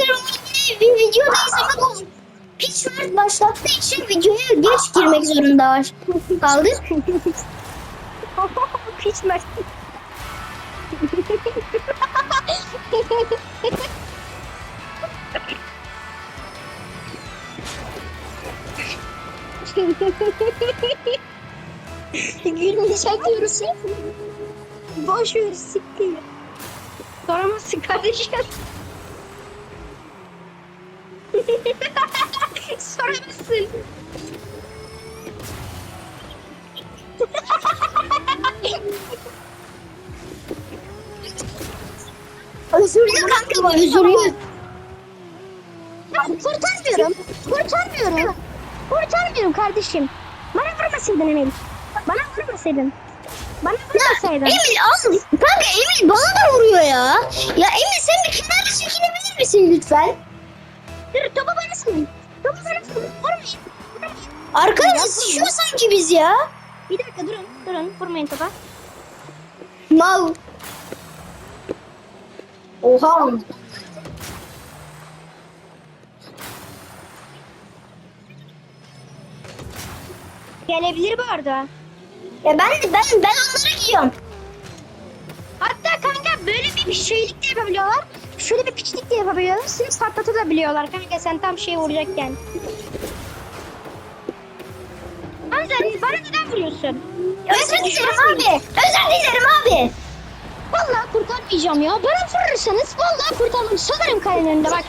Arkadaşlar yine bir videodayız ama bu Pitchfork başlattığı için videoya geç girmek zorunda var. kaldık. Gülmeyecek diyoruz ya. Boş ver siktir. Soramazsın kardeşim. Soramazsın. Özürlü kanka bu özürlü. Kurtarmıyorum. Kurtarmıyorum. Kurtarmıyorum kardeşim. Bana vurmasaydın Emel. Bana vurmasaydın. Bana vurmasaydın. Emil al. Kanka Emil bana da vuruyor ya. Ya Emil sen bir kenara çekilebilir misin lütfen? Dur topu bana salın. Topu bana salın. Vurmayın. Vurmayın. Arkamızda sıçıyor sanki biz ya. Bir dakika durun. Durun. Vurmayın topa. Mal. Oha. Gelebilir bu arada. Ya ben ben ben onları giyiyorum. Hatta kanka böyle bir şeylik de yapabiliyorlar. Şöyle bir piçlik de yapabiliyorlar. Seni patlatabiliyorlar kanka sen tam şeye vuracakken. Hamza bana neden vuruyorsun? Özür dilerim abi. Özür dilerim abi. Vallahi kurtarmayacağım ya. Bana vurursanız vallahi kurtarmam. Salarım kalenin önünde bak.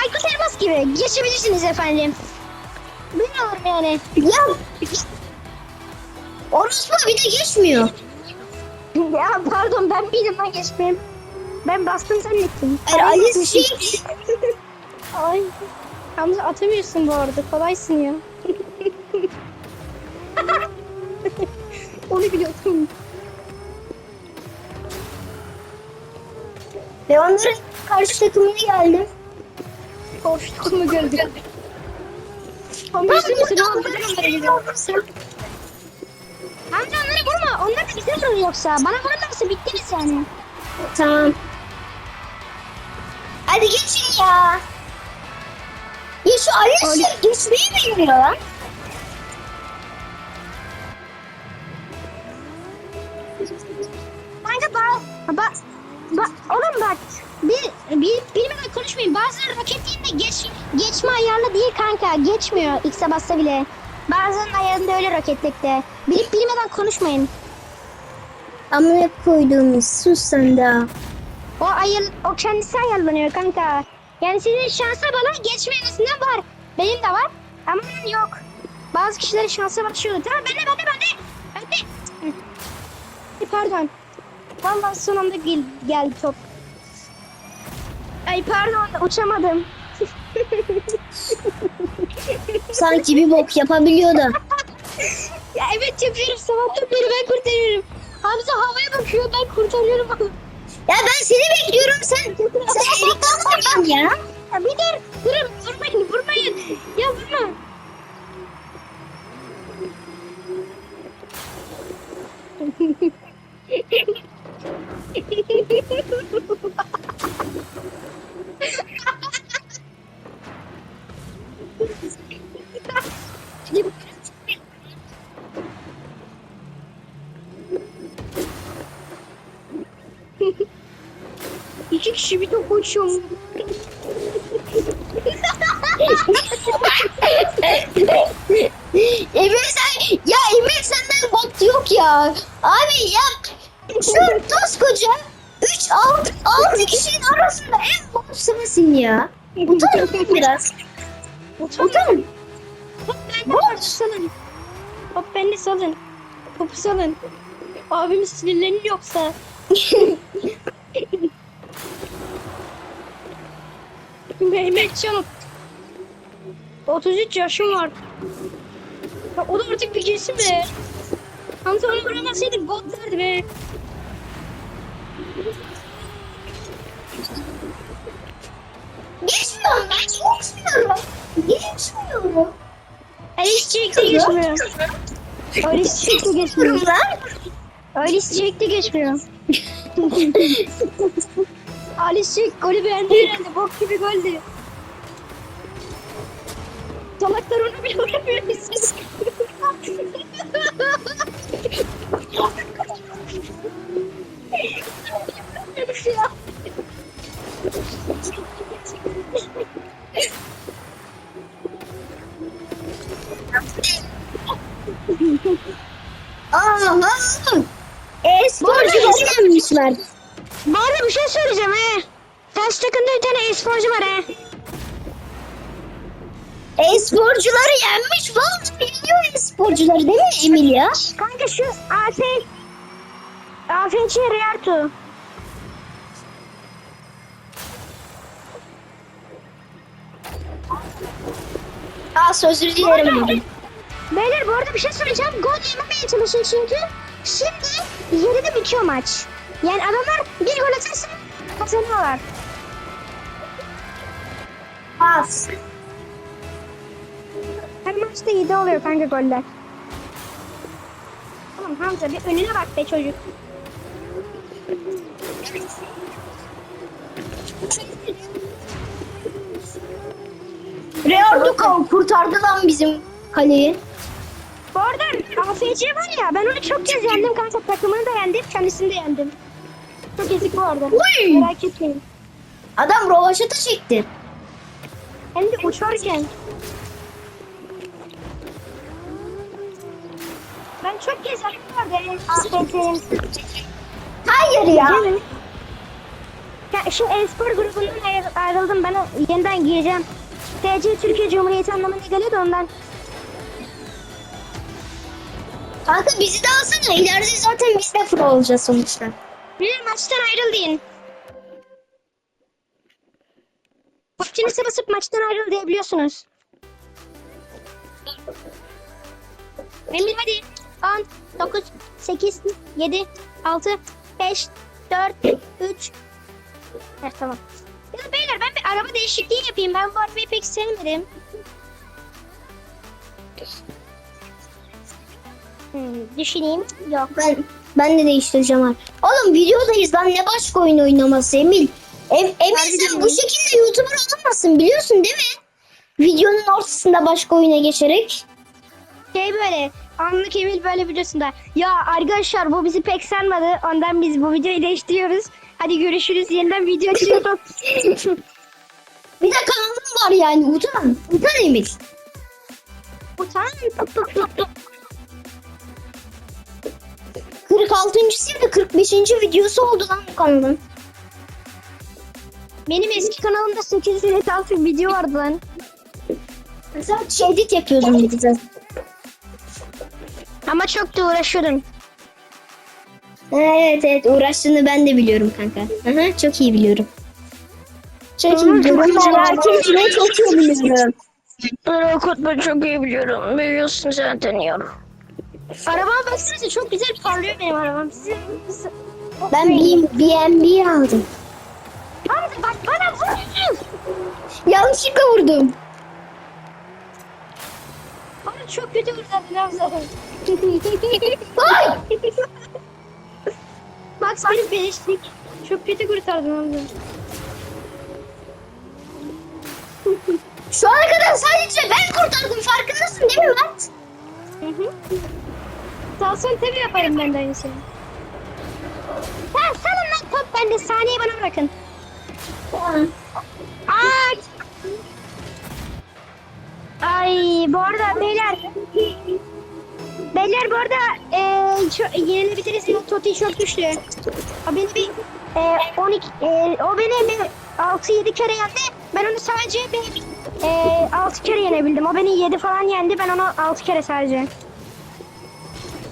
Aykut Elmas gibi. Geçebilirsiniz efendim. Bilmiyorum yani. Ya. Orospu bir de geçmiyor. ya pardon ben bildim lan geçmeyeyim. Ben bastım zannettim. Ay, Ali şey. Ay. Hamza atamıyorsun bu arada. Kolaysın ya. Onu biliyordum. Ve onların karşı takımına geldim. Koştuk mu gördük. Hamza üstü müsün oğlum? Neden onlara gidiyorsun? Hamza onları vurma. Onlar da bize vurur yoksa. Bana vururlarsa bittiniz yani. Tamam. Hadi geçin ya. Ya şu Ali şey geçmeyi bilmiyor lan. Kanka bak, bak, bak, oğlum bak, bir, bir, bilmeden konuşmayın. Bazıları roket yerine geç, geçme ayarlı değil kanka, geçmiyor X'e bassa bile. Bazılarının ayarında öyle roketlikte. Bilip bilmeden konuşmayın. Amına koyduğumuz sus sen de. O ayar, o kendisi ayarlanıyor kanka. Yani sizin şansa bana geçme en azından var. Benim de var ama benim yok. Bazı kişilerin var şu. Tamam bende bende bende. Bende. Ay, Pardon. Vallahi son anda gel, geldi top. Ay pardon uçamadım. Sanki bir bok yapabiliyor da. Ya evet yapıyorum sabahtan beri ben kurtarıyorum. Hamza havaya bakıyor ben kurtarıyorum. Ya ben seni bekliyorum sen. Sen elektrikten ya. Ya bir dur durun vurmayın vurmayın. Ya vurma. Bir top uçuyor. Emir sen ya Emir senden bot yok ya. Abi ya şu koskoca 3 6 6 kişinin arasında en bot sensin ya. Utanın biraz. Utanın. Hop bende var salın. Hop bende salın. Topu salın. Abimiz sinirlenir yoksa. Mehmetcan 33 yaşım var. Ya o da artık bir girsin be. Hamza onu vuramazsaydı gol derdi be. Geçmiyorum ben geçmiyorum. Geçmiyorum. Alice Jack'te geçmiyor. Alice Jack'te geçmiyor. Alice Jack'te geçmiyor. Ali Şık golü beğendi herhalde. Bok gibi goldü. Salaklar onu bile vuramıyor siz. Aha. E-sporcuları yenmişler. Arada bir şey söyleyeceğim he. Ters takımda bir tane e-sporcu var he. E-sporcuları yenmiş. Vallahi biliyor e-sporcuları değil mi Emil ya? Kanka şu AF AFC Riarto. Aa sözünü dilerim abi. Beyler bu arada bir şey söyleyeceğim. Gol yememeye çalışın çünkü şimdi 7'de bitiyor maç. Yani adamlar bir gol atarsa kazanıyorlar. Az. Her maçta 7 oluyor kanka goller. Tamam Hamza bir önüne bak be çocuk. Real Ducal kurtardı lan bizim kaleyi. Bu arada AFC var ya ben onu çok kez yendim kanka. Takımını da yendim kendisini de yendim. Ezik bu arada. Uy! Merak etmeyin. Adam rovaşata çekti. Hem de uçarken. Ben çok bu arada AFC'nin. Hayır ya. Ya şu e-spor grubundan ayrı- ayrıldım. Ben o yeniden gireceğim. TC Türkiye Cumhuriyeti anlamına geliyor da ondan. Kanka bizi de alsana. İleride zaten biz de pro olacağız sonuçta. Bir maçtan ayrıldın. Optimis'e basıp maçtan ayrıl diyebiliyorsunuz. Emir hadi. 10, 9, 8, 7, 6, 5, 4, 3. Evet tamam. Ya beyler ben bir araba değişikliği yapayım. Ben bu arabayı pek sevmedim. Hmm, düşüneyim. Yok. Ben ben de değiştireceğim abi. Oğlum videodayız lan ne başka oyun oynaması Emil. Em Emil sen bu şekilde YouTuber olamazsın biliyorsun değil mi? Videonun ortasında başka oyuna geçerek. Şey böyle anlık Emil böyle videosunda. Ya arkadaşlar bu bizi pek sarmadı. Ondan biz bu videoyu değiştiriyoruz. Hadi görüşürüz yeniden video açıyoruz. bir de kanalım var yani utan. Utan Emil. Utan. 46.sı ve 45. videosu oldu lan bu kanalın. Benim eski kanalımda 8 bin video vardı lan. Mesela edit yapıyordum edit. Ama çok da uğraşıyordum. Evet evet uğraştığını ben de biliyorum kanka. Aha, çok iyi biliyorum. Şey, çok iyi biliyorum. Herkesine çok iyi biliyorum. Ben okutma çok iyi biliyorum. Biliyorsun zaten yavrum. Arabama baksanıza çok güzel parlıyor benim arabam. Size... Ben bir BNB aldım. Hamza bak bana vur. Yanlışlıkla vurdum. Bana çok kötü vurdun Hamza. Ay! Max benim beleşlik. Çok kötü kurtardın Hamza. Şu ana kadar sadece ben kurtardım farkındasın değil mi Mert? Hı hı. Sol tabi yaparım ben de aynı şeyi. Ha salın lan top bende saniye bana bırakın. Ay. Ay bu arada beyler. Beyler bu arada e, şu, yenilebiliriz. Toti çok güçlü. O beni bir e, 12 e, o beni bir 6-7 kere yendi. Ben onu sadece bir e, 6 kere yenebildim. O beni 7 falan yendi. Ben onu 6 kere sadece.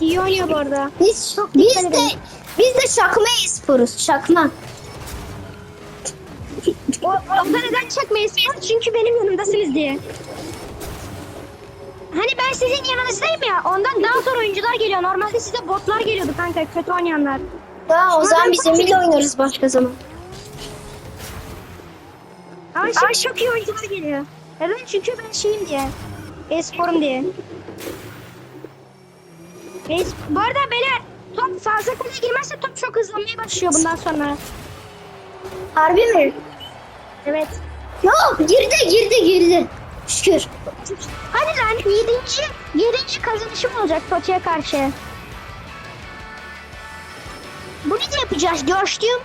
İyi oynuyor bu arada. Biz, Çok biz de edin. biz de şakma esporuz. Şakma. O, o da neden çakmayız? Çünkü benim yanımdasınız diye. Hani ben sizin yanınızdayım ya. Ondan daha sonra oyuncular geliyor. Normalde size botlar geliyordu kanka. Kötü oynayanlar. Tamam o zaman biz Emil'le oynarız başka zaman. Ama şimdi çok iyi oyuncular geliyor. Neden? Çünkü ben şeyim diye. E-sporum diye. E bu arada beyler top fazla kolay girmezse top çok hızlanmaya başlıyor bundan sonra. Harbi mi? Evet. Yok girdi girdi girdi. Şükür. Hadi lan yedinci, yedinci kazanışım olacak Toti'ye karşı. Bunu da yapacağız görüştüm.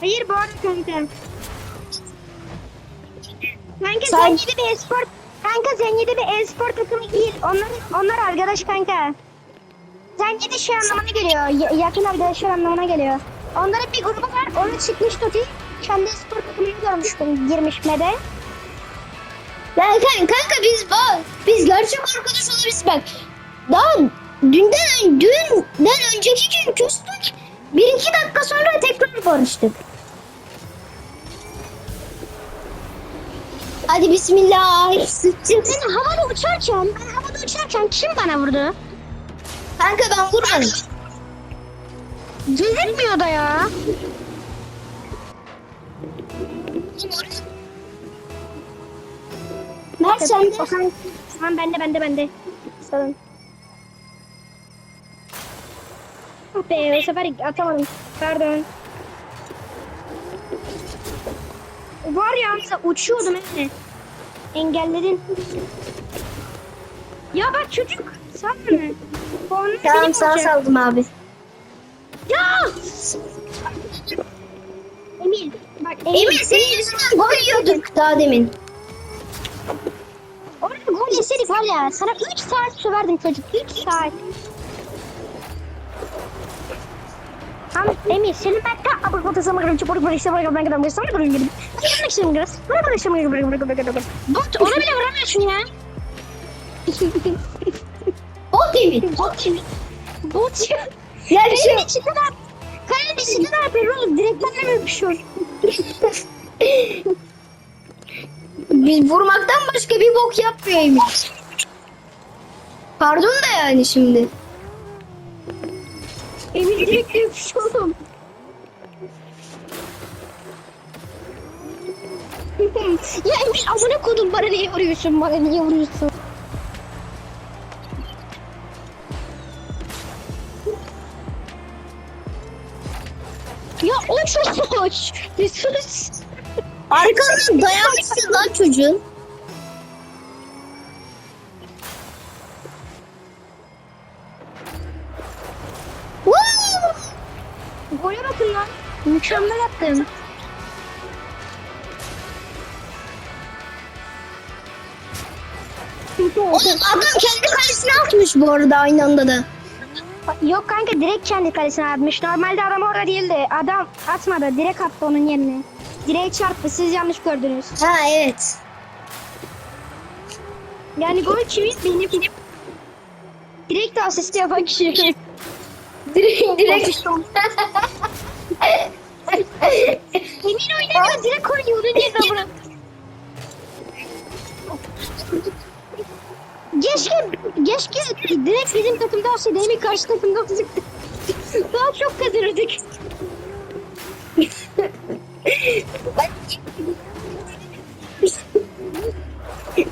Hayır bu arada kanka. Kanka Sen- sen yedi bir espor Kanka sen yedi bir espor takımı değil. Onlar, onlar arkadaş kanka. Sen yedi şey anlamına geliyor. ya- yakın arkadaşlar anlamına geliyor. Onların bir grubu var. Onu çıkmış Toti. Kendi spor takımını görmüştüm. Girmiş mede. Yani kanka, kanka biz bak biz gerçek arkadaş olabiliriz bak. Daha dünden dünden önceki gün küstük. Bir iki dakika sonra tekrar barıştık. Hadi bismillah. Sıçtık. Ben havada uçarken, ben havada uçarken kim bana vurdu? Kanka ben vurmadım. Gözükmüyor da ya. Mert sen de. Okan, tamam bende bende bende. Salın. Ah be o sefer atamadım. Pardon. Var ya uçuyordum he. Engelledin. Ya bak çocuk. Sen mi? Puanını Tamam olacak. saldım abi. Ya! Emil. Bak Emir senin yüzünden gol yiyorduk daha demin. Orada gol yeseydik var ya sana 3 saat söverdim çocuk 3 saat. Tamam Emir senin ben de abur kutu sana kadar çubuk bir işte bırakıp ben kadar Yanına işte biraz. Bana bana işte bırakıp bırakıp bırakıp bırakıp. Bot ona bile vuramıyorsun ya. Bot Emir. Bot ya. Bot ya. Ya bir şey Kalenin içinde de Kalenin içinde ne yapıyor oğlum? Direkten ne öpüşüyor? Biz vurmaktan başka bir bok yapmıyor Emir. Pardon da yani şimdi. Emir direkt öpüşüyor oğlum. Ya Emir amına kodum bana niye vuruyorsun bana niye vuruyorsun? Ya o çok hoş. Sus. Arkandan dayanmışsın lan çocuğun. Gole bakın lan. Mükemmel yaptım. Atmış bu arada aynı anda da. Yok kanka direkt kendi kalesine atmış. Normalde adam orada değildi. Adam atmadı. Direkt attı onun yerine. Direğe çarptı. Siz yanlış gördünüz. Ha evet. Yani gol kimin benim. Direkt asist yapan kişi. Direkt direkt. Emin oynamıyor. Direkt oynuyor. Onun yerine bunu. Keşke, keşke direkt bizim takımda olsaydı. Emin karşı takımda olsaydı. Daha çok kazanırdık.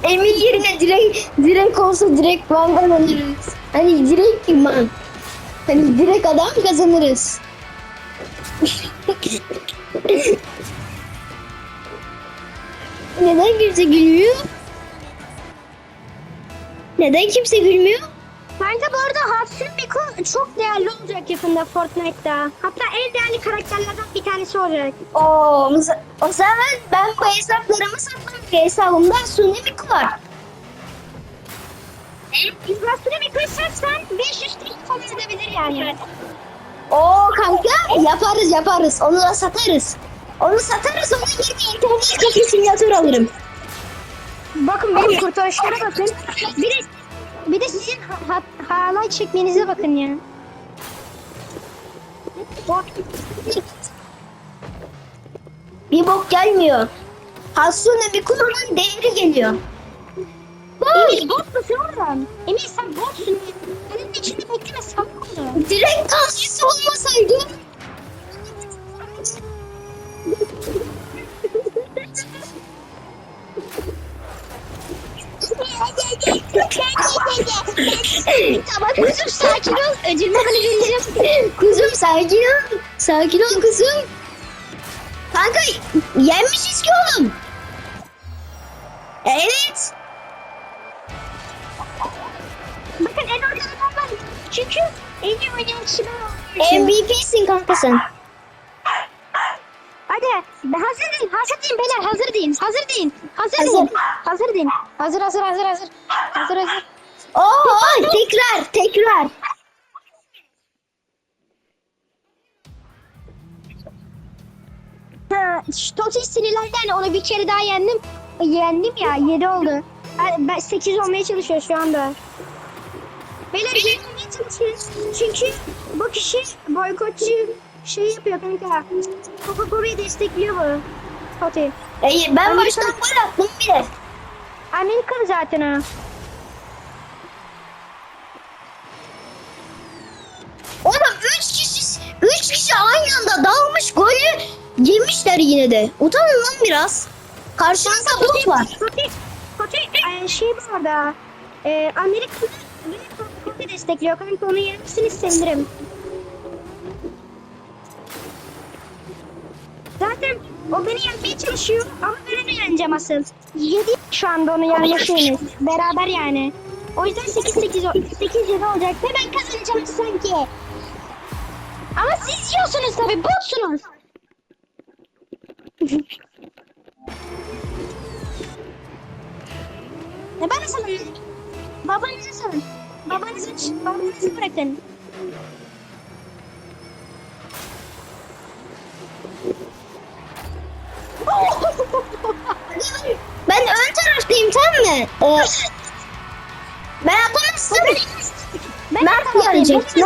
Emir yerine direkt direkt olsa direkt bandan alırız. Hani direkt kim man? Hani direkt adam kazanırız. Neden kimse gülmüyor? Neden kimse gülmüyor? Bence bu arada Hatsune Miku çok değerli olacak yakında Fortnite'da. Hatta en değerli karakterlerden bir tanesi olacak. Oo, o zaman ben bu hesaplarımı satmam hesabımda Suni Miku var. Biz Hatsune Miku'yu satsan 500 TL falan edebilir yani. Oo kanka yaparız yaparız. Onu da satarız. Onu satarız onun yerine internet kafe simülatör alırım. Bakın benim kurtarışlara bakın. Bir de, bir de sizin ha, ha, halay çekmenize bakın ya. Bir bok gelmiyor. Hatsune Miku'nun devri geliyor. Emir bot musun oğlum? Emir sen botsun. Senin içinde bekleme salak onu. Direkt dansçısı olmasaydı. Kuzum sakin ol. Ödül babanı vereceğim. Kuzum sakin ol. Sakin ol kuzum. Kanka yenmişiz ki oğlum. Evet. Bakın en ortada ben varım. Çünkü en iyi kişi ben. MVP'sin kanka sen. Hadi hazır deyin, hazır deyin beyler, hazır deyin, hazır deyin, hazır deyin, hazır deyin. Hazır, hazır, hazır, hazır, hazır, hazır. Oo tekrar tekrar. Ha, Totti sinirlerden onu bir kere daha yendim. Yendim ya, 7 oldu. Ben 8 olmaya çalışıyor şu anda. Beyler yenmeye çalışıyoruz. Çünkü bu kişi boykotçu şey yapıyor kanka. Coca-Cola'yı destekliyor bu. Totti. Hayır ben baştan gol attım bile. Amerikalı zaten o. Oğlum 3 kişi 3 kişi aynı anda dalmış golü yemişler yine de. Utanın lan biraz. Karşınızda bot var. Totti, e, şey bu arada. E, Amerikalı destekliyor. Kanka onu yenmesini sevinirim. Zaten o beni yenmeye çalışıyor ama ben onu yeneceğim asıl. 7 şu anda onu şeyimiz. Beraber yani. O yüzden 8-8 8 7 olacak ve ben kazanacağım sanki. Ama siz yiyorsunuz tabii botsunuz. Ne bana salın? Babanızı salın. Babanızı, babanızı bırakın. Mı? Ee, ben yapamazsın. Ben Mert ben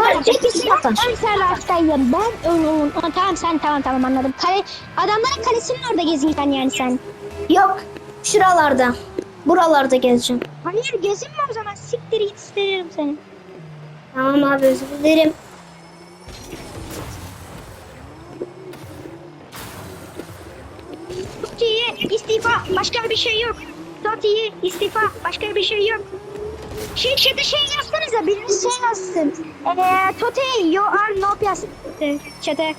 Mert ikisi yapar. Ön taraftayım. Ben ön ön. Aa, Tamam sen tamam tamam anladım. Kale, adamların kalesinin orada gezinirken yani sen. Yok. Şuralarda. Buralarda gezeceğim. Hayır gezinme o zaman. Siktir git isterim seni. Tamam abi özür dilerim. Toti'ye istifa. Başka bir şey yok. Toti'ye istifa. Başka bir şey yok. Şey chat'e şey yazsanıza. Biriniz şey yazsın. Eee Totti you are not yazsın. Chat'e.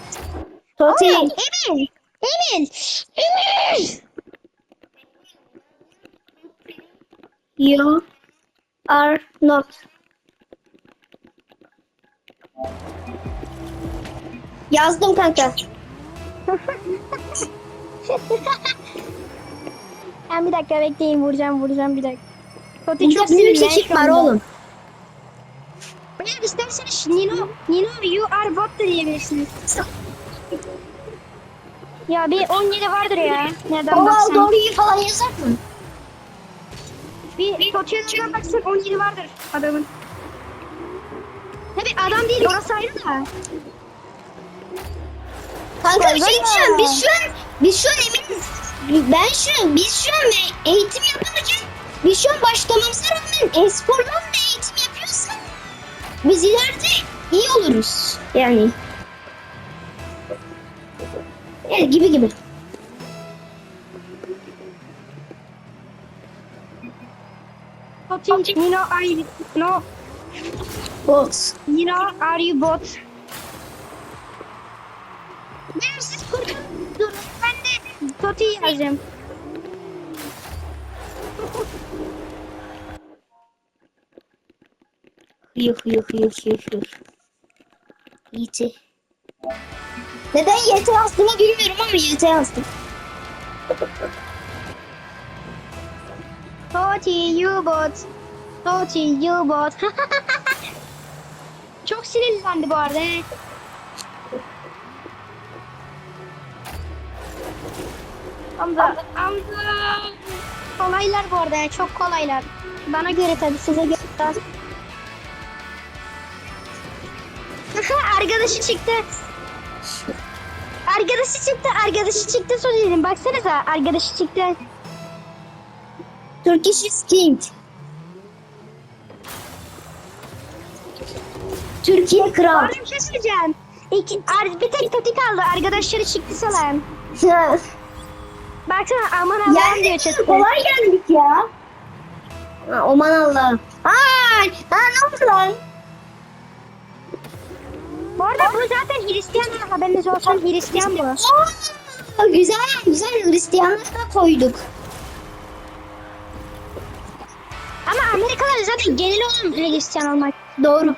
Toti. Emil. Emil. Emil. You are not. Yazdım kanka. ben bir dakika bekleyin vuracağım vuracağım bir dakika. Burada çok ekip şu var anda. oğlum. Beyler isterseniz Nino, Nino you are bot da diyebilirsiniz. Ya bir 17 vardır ya. Nereden baksan. doğruyu falan yazar mı? Bir Toti'ye baksan 17 vardır adamın. Tabi adam değil orası ayrı da. Kanka bir şey diyeceğim. Biz şu an biz şu an eminiz. Ben şu biz şu an eğitim yaparken biz şu an başlamamıza rağmen espordan da eğitim yapıyorsak biz ileride iyi oluruz. Yani. Yani gibi gibi. Toti, Nino are you, no, Bot. Nino are you bot? Ben siz kurtulun. Dur ben de Toti yazacağım. Hıyık hıyık hıyık hıyık hıyık. Yiti. Neden YT yazdığımı bilmiyorum ama YT yazdım. Toti you bot. Toti you bot. Çok sinirlendi bu arada. He. Hamza, Hamza. Kolaylar bu arada, çok kolaylar. Bana göre tabii, size göre arkadaşı çıktı. Arkadaşı çıktı, arkadaşı çıktı söyledim. Baksanıza, arkadaşı çıktı. Turkish is king. Türkiye kral. Orada bir şey söyleyeceğim. İki, ar, bir tek Toti kaldı. Arkadaşları çıktı salam. Baksana aman Allah'ım diyor chatte. kolay geldik ya. Ha, aman Allah'ım. Aa var. Ha ne oldu lan? Bu arada bu zaten Hristiyan haberiniz olsun Hristiyan bu. Oo, güzel güzel Hristiyanları da koyduk. Ama Amerikalılar zaten genel olarak Hristiyan olmak. Doğru.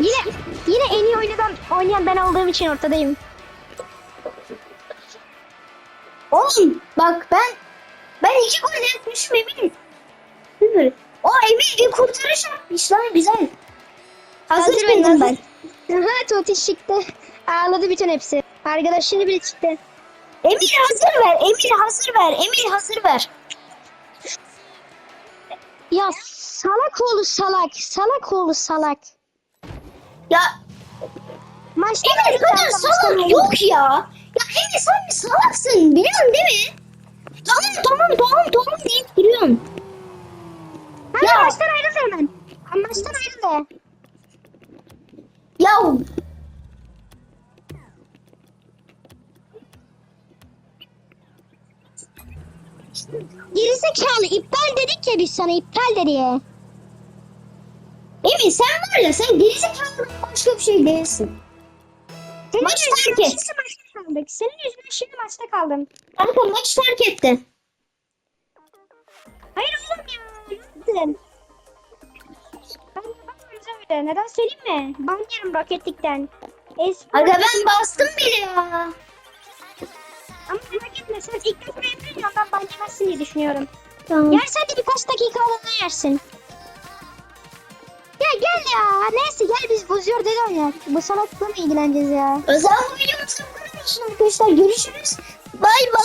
Yine yine en iyi oynayan, oynayan ben olduğum için ortadayım. Oğlum bak ben ben iki gol yapmışım Emin. Sıfır. O Emin bir kurtarış yapmış lan güzel. Hazır, Hazır ben, ben. Aha Totiş çıktı. Ağladı bütün hepsi. Arkadaşını bile çıktı. Emir hazır ver. Emir hazır ver. Emir hazır ver. Ya salak oğlu salak. Salak oğlu salak. Ya Maçta Emir kadar salak yok ya. Ya sen bir salaksın biliyorsun değil mi? Tamam tamam tamam tamam deyip duruyorsun. Hadi Ya. maçtan ayrıl hemen. Maçtan ayrıl de. Ya Gerizekalı iptal dedik ya biz sana iptal de diye. Emir sen var ya sen gerizekalı başka bir şey değilsin. Maç terk et. maçta kaldık. Senin yüzünden şimdi maçta kaldım. Kanka maç terk etti. Hayır oğlum ya. Yaptın? Ben yapamayacağım öyle. Neden söyleyeyim mi? Ban yerim roketlikten. Espor. Aga ben bastım bile ya. Ama merak etme sen ilk defa yapıyorsun ya ondan ban yemezsin diye düşünüyorum. Tamam. Yersen de birkaç dakika alana yersin. Gel ya. Neyse gel biz bozuyor dedi oynayalım. Bu salaklıkla mı ilgileneceğiz ya? O zaman bu videomuzda bu arkadaşlar. Görüşürüz. Bay bay.